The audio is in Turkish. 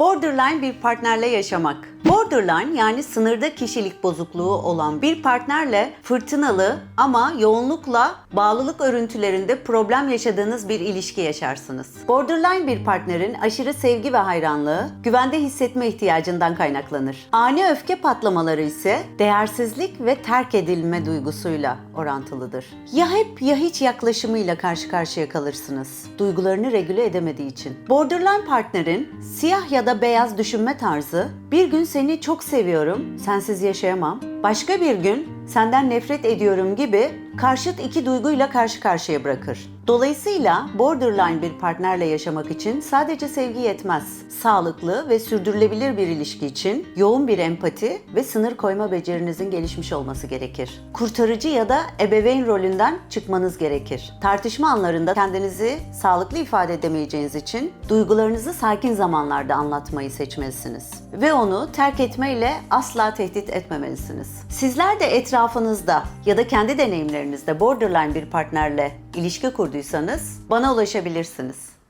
Borderline bir partnerle yaşamak. Borderline yani sınırda kişilik bozukluğu olan bir partnerle fırtınalı ama yoğunlukla bağlılık örüntülerinde problem yaşadığınız bir ilişki yaşarsınız. Borderline bir partnerin aşırı sevgi ve hayranlığı güvende hissetme ihtiyacından kaynaklanır. Ani öfke patlamaları ise değersizlik ve terk edilme duygusuyla orantılıdır. Ya hep ya hiç yaklaşımıyla karşı karşıya kalırsınız. Duygularını regüle edemediği için. Borderline partnerin siyah ya da beyaz düşünme tarzı bir gün seni çok seviyorum, sensiz yaşayamam. Başka bir gün senden nefret ediyorum gibi karşıt iki duyguyla karşı karşıya bırakır. Dolayısıyla borderline bir partnerle yaşamak için sadece sevgi yetmez. Sağlıklı ve sürdürülebilir bir ilişki için yoğun bir empati ve sınır koyma becerinizin gelişmiş olması gerekir. Kurtarıcı ya da ebeveyn rolünden çıkmanız gerekir. Tartışma anlarında kendinizi sağlıklı ifade edemeyeceğiniz için duygularınızı sakin zamanlarda anlatmayı seçmelisiniz. Ve onu terk etmeyle asla tehdit etmemelisiniz. Sizler de etrafınızda ya da kendi deneyimlerinizde borderline bir partnerle ilişki kurduysanız bana ulaşabilirsiniz.